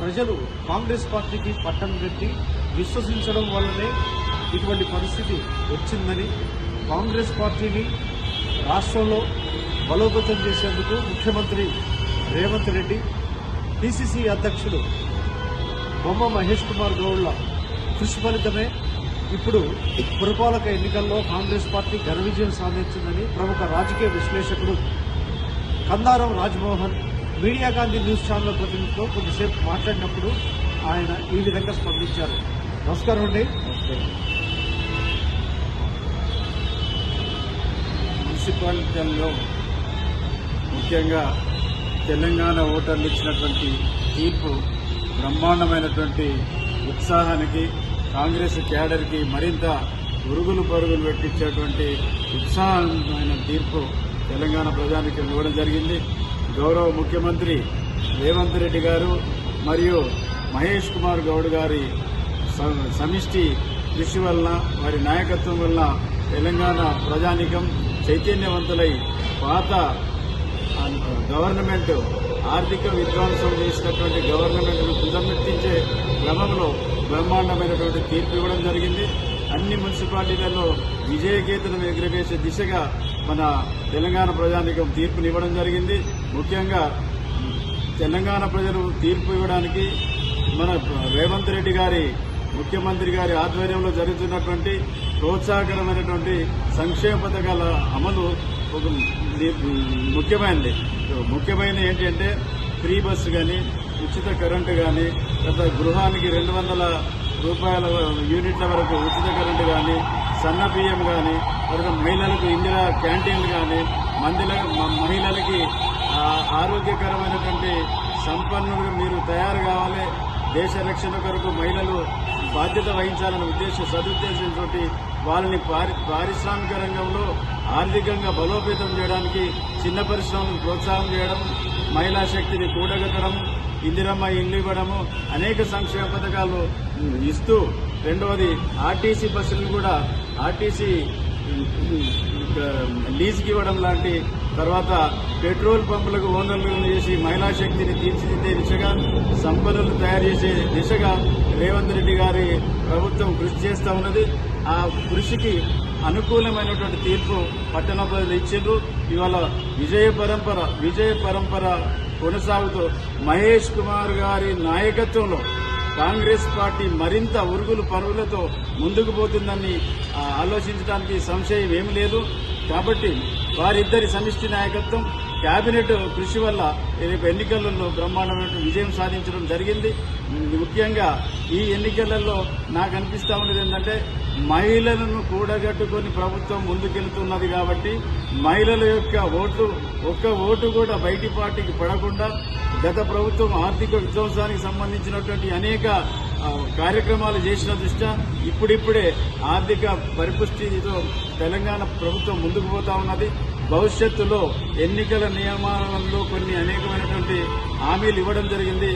ప్రజలు కాంగ్రెస్ పార్టీకి పట్టం పెట్టి విశ్వసించడం వల్లనే ఇటువంటి పరిస్థితి వచ్చిందని కాంగ్రెస్ పార్టీని రాష్ట్రంలో బలోపేతం చేసేందుకు ముఖ్యమంత్రి రేవంత్ రెడ్డి పిసిసి అధ్యక్షుడు బొమ్మ మహేష్ కుమార్ గౌడ్ల కృషి ఫలితమే ఇప్పుడు పురపాలక ఎన్నికల్లో కాంగ్రెస్ పార్టీ ఘన విజయం సాధించిందని ప్రముఖ రాజకీయ విశ్లేషకుడు Kandaram Rajmohan media Gandhi news channel ప్రతినిధితో కొద్దిసేపు మాట్లాడినప్పుడు ఆయన ఈ విధంగా స్పందించారు. నమస్కారం అండి. మున్సిపాలిటీల్లో ముఖ్యంగా తెలంగాణ ఓటర్లు ఇచ్చినటువంటి తీర్పు బ్రహ్మాండమైనటువంటి ఉత్సాహానికి కాంగ్రెస్ క్యాడర్కి మరింత ఉరుగులు పరుగులు పెట్టించేటువంటి ఉత్సాహమైన తీర్పు తెలంగాణ ప్రజానికి ఇవ్వడం జరిగింది. గౌరవ ముఖ్యమంత్రి రేవంత్ రెడ్డి గారు మరియు మహేష్ కుమార్ గౌడ్ గారి స- సమిష్టి కృషి వలన వారి నాయకత్వం వలన తెలంగాణ ప్రజానికం చైతన్యవంతులై పాత గవర్నమెంట్ ఆర్థిక విధ్వంసం చేసినటువంటి గవర్నమెంట్ను ను క్రమంలో బ్రహ్మాండమైనటువంటి తీర్పు ఇవ్వడం జరిగింది. అన్ని మున్సిపాలిటీలలో విజయకేతనం ఎగురవేసే దిశగా మన తెలంగాణ ప్రజానికం తీర్పునివ్వడం జరిగింది. ముఖ్యంగా తెలంగాణ ప్రజలు తీర్పు ఇవ్వడానికి మన రేవంత్ రెడ్డి గారి ముఖ్యమంత్రి గారి ఆధ్వర్యంలో జరుగుతున్నటువంటి ప్రోత్సాహకరమైనటువంటి సంక్షేమ పథకాల అమలు ఒక ముఖ్యమైనది. ముఖ్యమైన ఏంటంటే ఫ్రీ బస్సు కానీ ఉచిత కరెంటు కానీ తర్వాత గృహానికి రెండు వందల రూపాయల యూనిట్ల వరకు ఉచిత కరెంటు కానీ సన్న బియ్యం కానీ తర్వాత మహిళలకు ఇందిరా క్యాంటీన్లు కానీ మందిల మహిళలకి ఆరోగ్యకరమైనటువంటి సంపన్నులుగా మీరు తయారు కావాలి. దేశ రక్షణ కొరకు మహిళలు బాధ్యత వహించాలనే ఉద్దేశ సదుద్దేశంతో వాళ్ళని పారి పారిశ్రామిక రంగంలో ఆర్థికంగా బలోపేతం చేయడానికి చిన్న పరిశ్రమలను ప్రోత్సాహం చేయడం మహిళా శక్తిని కూడగట్టడం ఇందిరమ్మ ఇల్లు ఇవ్వడము అనేక సంక్షేమ పథకాలు ఇస్తూ రెండవది ఆర్టీసీ బస్సులను కూడా ఆర్టీసీ లీజుకి ఇవ్వడం లాంటి తర్వాత పెట్రోల్ పంపులకు ఓనర్లు చేసి మహిళా శక్తిని తీర్చిదిద్దే దిశగా సంపన్నులు తయారు చేసే దిశగా రేవంత్ రెడ్డి గారి ప్రభుత్వం కృషి చేస్తూ ఉన్నది. ఆ కృషికి అనుకూలమైనటువంటి తీర్పు పట్టణ ప్రజలు ఇచ్చిండ్రు. ఇవాళ విజయ పరంపర విజయ పరంపర కొనసాగుతూ మహేష్ కుమార్ గారి నాయకత్వంలో కాంగ్రెస్ పార్టీ మరింత ఉరుగులు పరుగులతో ముందుకు పోతుందని ఆలోచించడానికి సంశయం ఏమీ లేదు. కాబట్టి వారిద్దరి సమిష్టి నాయకత్వం కేబినెట్ కృషి వల్ల రేపు ఎన్నికలలో బ్రహ్మాండమైన విజయం సాధించడం జరిగింది. ముఖ్యంగా ఈ ఎన్నికలలో నాకు అనిపిస్తా ఉన్నది ఏంటంటే మహిళలను కూడగట్టుకొని ప్రభుత్వం ముందుకెళ్తున్నది కాబట్టి మహిళల యొక్క ఓట్లు ఒక్క ఓటు కూడా బయటి పార్టీకి పడకుండా గత ప్రభుత్వం ఆర్థిక విధ్వంసానికి సంబంధించినటువంటి అనేక కార్యక్రమాలు చేసిన దృష్ట్యా ఇప్పుడిప్పుడే ఆర్థిక పరిపుష్టితో తెలంగాణ ప్రభుత్వం ముందుకు పోతా ఉన్నది. భవిష్యత్తులో ఎన్నికల నియమాలలో కొన్ని అనేకమైనటువంటి హామీలు ఇవ్వడం జరిగింది.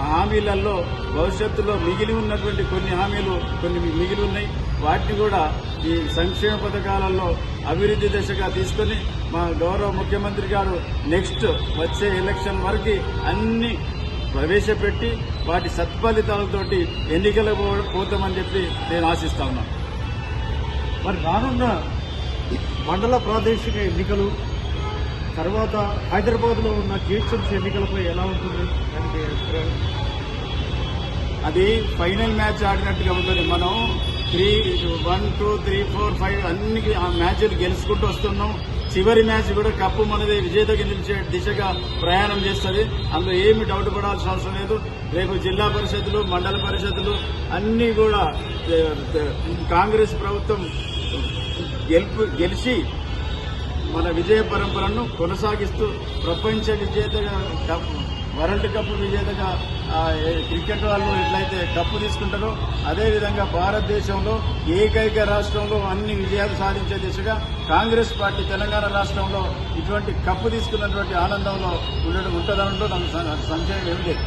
ఆ హామీలలో భవిష్యత్తులో మిగిలి ఉన్నటువంటి కొన్ని హామీలు కొన్ని మిగిలి ఉన్నాయి. వాటిని కూడా ఈ సంక్షేమ పథకాలలో అభివృద్ధి దిశగా తీసుకొని మా గౌరవ ముఖ్యమంత్రి గారు నెక్స్ట్ వచ్చే ఎలక్షన్ వరకు అన్ని ప్రవేశపెట్టి వాటి సత్ఫలితాలతోటి ఎన్నికలకు పోతామని చెప్పి నేను ఆశిస్తా ఉన్నాను. మరి రానున్న మండల ప్రాదేశిక ఎన్నికలు తర్వాత హైదరాబాద్లో ఉన్న జిహెచ్ఎంసీ ఎన్నికలపై ఎలా ఉంటుంది? దానికి అది ఫైనల్ మ్యాచ్ ఆడినట్టుగా ఉంటుంది. మనం three one two three four five అన్ని ఆ మ్యాచ్లు గెలుచుకుంటూ వస్తున్నాం. చివరి మ్యాచ్ కూడా కప్పు మనది విజేత గెలిచే దిశగా ప్రయాణం చేస్తుంది. అందులో ఏమి డౌట్ పడాల్సిన అవసరం లేదు. రేపు జిల్లా పరిషత్లు మండల పరిషత్తులు అన్నీ కూడా కాంగ్రెస్ ప్రభుత్వం గెలుపు గెలిచి మన విజయ పరంపరను కొనసాగిస్తూ ప్రపంచ విజేతగా కప్ వరల్డ్ కప్ విజేతగా క్రికెట్ వాళ్ళు ఎట్లయితే కప్పు తీసుకుంటారో అదేవిధంగా భారతదేశంలో ఏకైక రాష్ట్రంలో అన్ని విజయాలు సాధించే దిశగా కాంగ్రెస్ పార్టీ తెలంగాణ రాష్ట్రంలో ఇటువంటి కప్పు తీసుకున్నటువంటి ఆనందంలో ఉండడం ఉంటుందనడంలో నాకు సం- సంశయం ఏమి లేదు.